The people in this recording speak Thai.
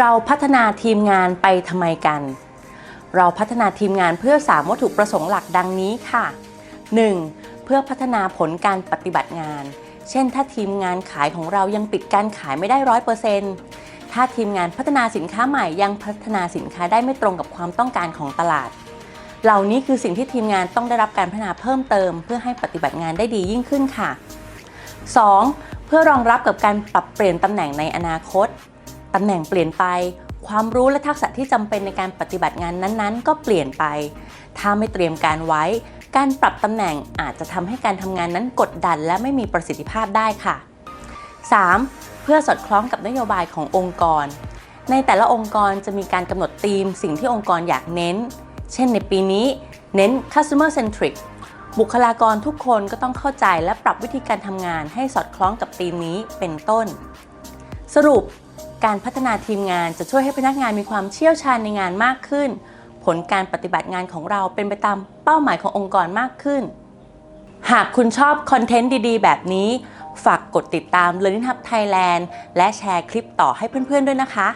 เราพัฒนาทีมงานไปทำไมกัน เราพัฒนาทีมงานเพื่อสามวัตถุประสงค์หลักดังนี้ค่ะ 1. เพื่อพัฒนาผลการปฏิบัติงาน เช่น ถ้าทีมงานขายของเรายังปิดการขายไม่ได้ร้อยเปอร์เซ็นต์ถ้าทีมงานพัฒนาสินค้าใหม่ยังพัฒนาสินค้าได้ไม่ตรงกับความต้องการของตลาด เหล่านี้คือสิ่งที่ทีมงานต้องได้รับการพัฒนาเพิ่มเติม เพื่อให้ปฏิบัติงานได้ดียิ่งขึ้นค่ะ 2. เพื่อรองรับกับการปรับเปลี่ยนตำแหน่งในอนาคต ตำแหน่งเปลี่ยนไป ความรู้และทักษะที่จำเป็นในการปฏิบัติงานนั้นๆ ก็เปลี่ยนไป ถ้าไม่เตรียมการไว้ การปรับตำแหน่งอาจจะทำให้การทำงานนั้นกดดันและไม่มีประสิทธิภาพได้ค่ะ 3. เพื่อสอดคล้องกับนโยบายขององค์กร ในแต่ละองค์กรจะมีการกำหนดธีม สิ่งที่องค์กรอยากเน้น เช่นในปีนี้เน้น customer centric บุคลากรทุกคนก็ต้องเข้าใจและปรับวิธีการทำงานให้สอดคล้องกับธีมนี้เป็นต้น สรุป การพัฒนาทีมงานจะช่วยให้พนักงานมีความเชี่ยวชาญในงานมากขึ้น ผลการปฏิบัติงานของเราเป็นไปตามเป้าหมายขององค์กรมากขึ้น หากคุณชอบคอนเทนต์ดีๆ แบบนี้ ฝากกดติดตาม Learning Hub Thailand และแชร์คลิปต่อให้เพื่อนๆด้วยนะคะ